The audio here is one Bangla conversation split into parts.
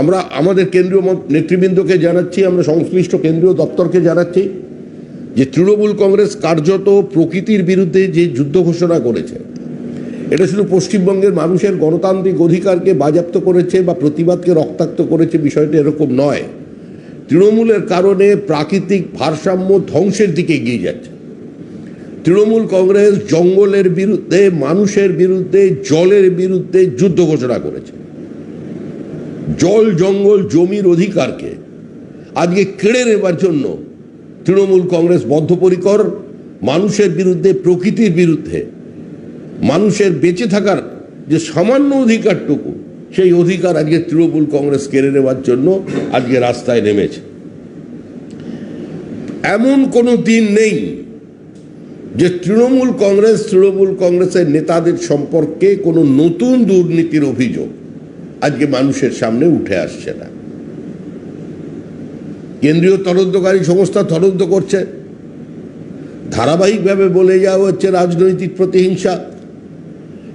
আমরা আমাদের কেন্দ্রীয় নেতৃবৃন্দকে জানাচ্ছি, আমরা সংশ্লিষ্ট কেন্দ্রীয় দপ্তরকে জানাচ্ছি যে তৃণমূল কংগ্রেস কার্যত প্রকৃতির বিরুদ্ধে যে যুদ্ধ ঘোষণা করেছে, এটা শুধু পশ্চিমবঙ্গের মানুষের গণতান্ত্রিক অধিকারকে বাজেয়াপ্ত করেছে বা প্রতিবাদকে রক্তাক্ত করেছে বিষয়টা এরকম নয়। তৃণমূলের কারণে প্রাকৃতিক ভারসাম্য ধ্বংসের দিকে এগিয়ে যাচ্ছে। তৃণমূল কংগ্রেস জঙ্গলের বিরুদ্ধে, মানুষের বিরুদ্ধে, জলের বিরুদ্ধে যুদ্ধ ঘোষণা করেছে। জল জঙ্গল জমির অধিকারকে। আজকে কেড়ে নেবার জন্য তৃণমূল কংগ্রেস বদ্ধপরিকর, মানুষের বিরুদ্ধে, প্রকৃতির বিরুদ্ধে, মানুষের বেঁচে থাকার যে সামান্য অধিকারটুকু, সেই অধিকার আজকে তৃণমূল কংগ্রেস কেড়ে নেওয়ার জন্য আজকে রাস্তায় নেমেছে। এমন কোনো দিন নেই যে তৃণমূল কংগ্রেস, তৃণমূল কংগ্রেসের নেতাদের সম্পর্কে কোনো নতুন দুর্নীতির অভিযোগ আজকে মানুষের সামনে উঠে আসছে না। কেন্দ্রীয় তদন্তকারী সংস্থা তদন্ত করছে। ধারাবাহিকভাবে বলে যাওয়া হচ্ছে রাজনৈতিক প্রতিহিংসা।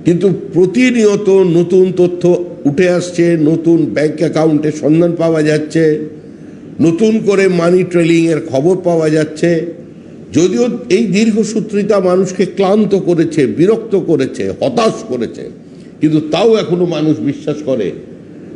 কিন্তু প্রতিনিয়ত নতুন তথ্য উঠে আসছে, নতুন ব্যাংক অ্যাকাউন্টে সন্ধান পাওয়া যাচ্ছে, নতুন করে মানি ট্রেলিংয়ের খবর পাওয়া যাচ্ছে। যদিও এই দীর্ঘসূত্রিতা মানুষকে ক্লান্ত করেছে, বিরক্ত করেছে, হতাশ করেছে। কিন্তু তাও এখনও মানুষ বিশ্বাস করে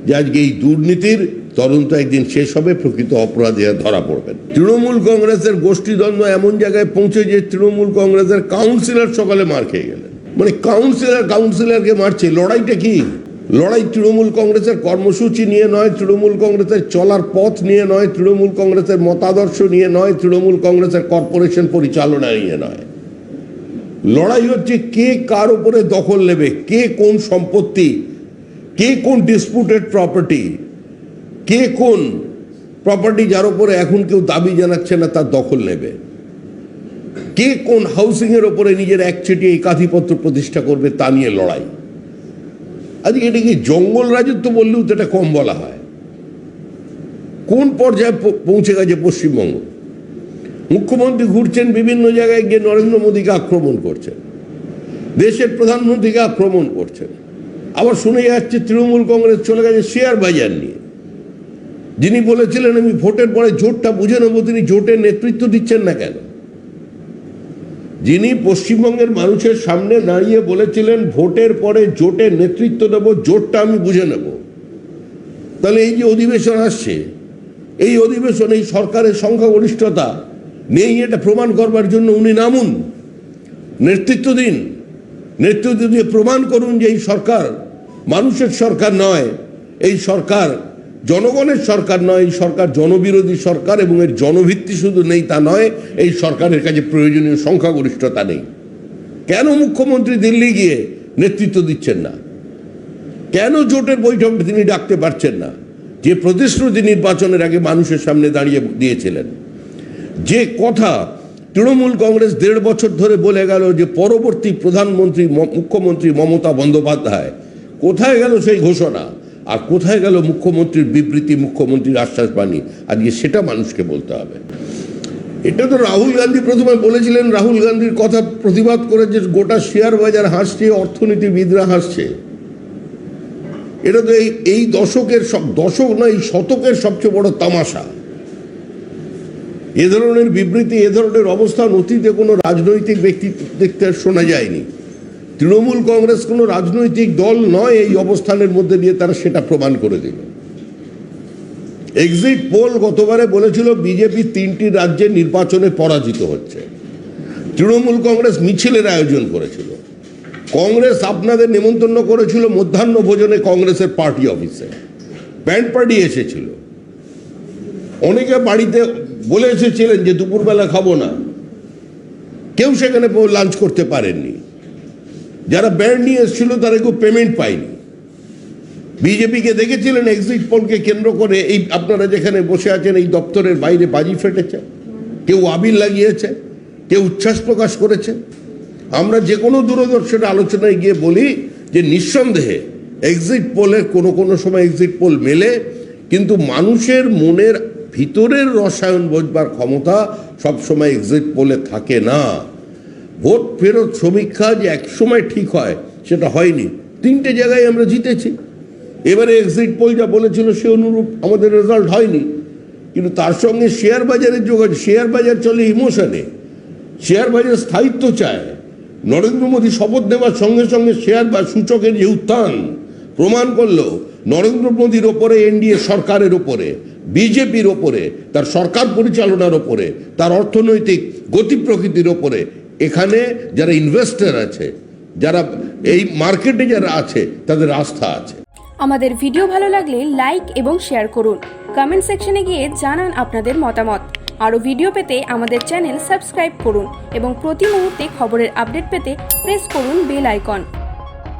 যে আজকে এই দুর্নীতির তদন্ত একদিন শেষ হবে, প্রকৃত অপরাধীরা ধরা পড়বেন। তৃণমূল কংগ্রেসের গোষ্ঠীদ্বন্দ্ব এমন জায়গায় পৌঁছে যে তৃণমূল কংগ্রেসের কাউন্সিলর সকালে মার খেয়ে গেলেন। মানে কাউন্সিলর কাউন্সিলরকে মারছে, লড়াইটা কি? লড়াই তৃণমূল কংগ্রেসের কর্মসূচি নিয়ে নয়, তৃণমূল কংগ্রেসের চলার পথ নিয়ে নয়, তৃণমূল কংগ্রেসের মতাদর্শ নিয়ে নয়, তৃণমূল কংগ্রেসের কর্পোরেশন পরিচালনা নিয়ে নয়। লড়াই হচ্ছে কে কার উপরে দখল নেবে, কে কোন সম্পত্তি, কে কোন ডিসপুটেড প্রপার্টি কে কোন প্রপার্টি যার উপরে এখন কেউ দাবি জানাচ্ছে না তার দখল নেবে, কে কোন হাউসিং এর উপরে নিজের একচেটিয়া একাধিপত্র প্রতিষ্ঠা করবে তা নিয়ে লড়াই। আজকে এটা কি জঙ্গল রাজত্ব বললেও তো এটা কম বলা হয়। কোন পর্যায়ে পৌঁছে গেছে পশ্চিমবঙ্গ? মুখ্যমন্ত্রী ঘুরছেন বিভিন্ন জায়গায় গিয়ে নরেন্দ্র মোদীকে আক্রমণ করছেন। দেশের প্রধানমন্ত্রীকে আক্রমণ করছেন। আবার শুনে যাচ্ছে তৃণমূল কংগ্রেস চলে গেছে শেয়ার বাজার নিয়ে। যিনি বলেছিলেন, আমি ভোটের পরে জোটটা বুঝে নেব, তিনি জোটের নেতৃত্ব দিচ্ছেন না কেন? যিনি পশ্চিমবঙ্গের মানুষের সামনে দাঁড়িয়ে বলেছিলেন, ভোটের পরে জোটের নেতৃত্ব দেব, জোটটা আমি বুঝে নেব। তাহলে এই যে অধিবেশন আসছে, এই অধিবেশন এই সরকারের সংখ্যাগরিষ্ঠতা নেই, এটা প্রমাণ করবার জন্য উনি নামুন। নেতৃত্ব দিন। নেতৃত্ব দিয়ে প্রমাণ করুন যে এই সরকার মানুষের সরকার নয়, এই সরকার জনগণের সরকার নয়, এই সরকার জনবিরোধী সরকার এবং এর জনভিত্তি শুধু নেই, তা নয়, এই সরকারের কাছে প্রয়োজনীয় সংখ্যাগরিষ্ঠতা নেই। কেন মুখ্যমন্ত্রী দিল্লি গিয়ে নেতৃত্ব দিচ্ছেন না? কেন জোটের বৈঠকটা তিনি ডাকতে পারছেন না? যে প্রতিশ্রুতি নির্বাচনের আগে মানুষের সামনে দাঁড়িয়ে দিয়েছিলেন। যে কথা তৃণমূল কংগ্রেস দেড় বছর ধরে বলে গেল যে পরবর্তী প্রধানমন্ত্রী মুখ্যমন্ত্রী মমতা বন্দ্যোপাধ্যায়, কোথায় গেল সেই ঘোষণা? আর কোথায় গেল মুখ্যমন্ত্রীর বিবৃতি, মুখ্যমন্ত্রীর আশ্বাস বাণী? আজকে সেটা মানুষকে বলতে হবে। এটা তো রাহুল গান্ধী প্রথমে বলেছিলেন, রাহুল গান্ধীর কথা প্রতিবাদ করে যে গোটা শেয়ার বাজার হাসছে, অর্থনীতিবিদরা হাসছে। এটা তো এই এই দশকের সব, দশক নয় শতকের সবচেয়ে বড় তামাশা। এ ধরনের বিবৃতি, এ ধরনের অবস্থান অতীতে কোনো রাজনৈতিক ব্যক্তিত্ব শোনা যায়নি। তৃণমূল কংগ্রেস কোনো রাজনৈতিক দল নয় এই অবস্থানের মধ্যে দিয়ে তারা সেটা প্রমাণ করে দিল। এক্সিট পোল গতবারে বলেছিল বিজেপি তিনটি রাজ্যে নির্বাচনে পরাজিত হচ্ছে। তৃণমূল কংগ্রেস মিছিলের আয়োজন করেছিল। কংগ্রেস আপনাদের নেমন্তন্ন করেছিল মধ্যাহ্ন ভোজনে কংগ্রেসের পার্টি অফিসে। ব্যান্ড পার্টি এসেছিল। অনেকে বাড়িতে বলে এসেছিলেন যে দুপুরবেলা খাব না। কেউ সেখানে লাঞ্চ করতে পারেননি। যারা ব্যান্ড নিয়ে এসেছিল তারা কেউ পেমেন্ট পায়নি। বিজেপিকে দেখেছিলেন এক্সিট পোলকে কেন্দ্র করে এই আপনারা যেখানে বসে আছেন এই দপ্তরের বাইরে বাজি ফেটেছে। কেউ আবির লাগিয়েছে, কেউ উচ্ছ্বাস প্রকাশ করেছে। আমরা যে কোনো দূরদর্শনের আলোচনায় গিয়ে বলি যে নিঃসন্দেহে এক্সিট পোলের কোনো কোনো সময় এক্সিট পোল মেলে, কিন্তু মানুষের মনের ভিতরের রসায়ন বোঝবার ক্ষমতা সবসময় এক্সিট পোলে থাকে না। ভোট ফেরত সমীক্ষা যে একসময় ঠিক হয়, সেটা হয়নি। তিনটে জায়গায় আমরা জিতেছি। এবারে এক্সিট পোল যা বলেছিল সে অনুরূপ আমাদের রেজাল্ট হয়নি। কিন্তু তার সঙ্গে শেয়ার বাজারের যোগাযোগ শেয়ার বাজার চলে ইমোশনে শেয়ার বাজার স্থায়িত্ব চায়। নরেন্দ্র মোদী শপথ নেওয়ার সঙ্গে সঙ্গে শেয়ার বা সূচকের যে উত্থান প্রমাণ করল, নরেন্দ্র মোদীর ওপরে, এনডিএ সরকারের ওপরে। বিজেপির ওপরে, তার সরকার পরিচালনার ওপরে, তার অর্থনৈতিক গতি প্রকৃতির ওপরে, এখানে যারা ইনভেস্টার আছে, যারা এই মার্কেটে যারা আছে, তাদের আস্থা আছে। আমাদের ভিডিও ভালো লাগলে লাইক এবং শেয়ার করুন। কমেন্ট সেকশনে গিয়ে জানান আপনাদের মতামত। আরও ভিডিও পেতে আমাদের চ্যানেল সাবস্ক্রাইব করুন এবং প্রতি মুহূর্তে খবরের আপডেট পেতে প্রেস করুন বেল আইকন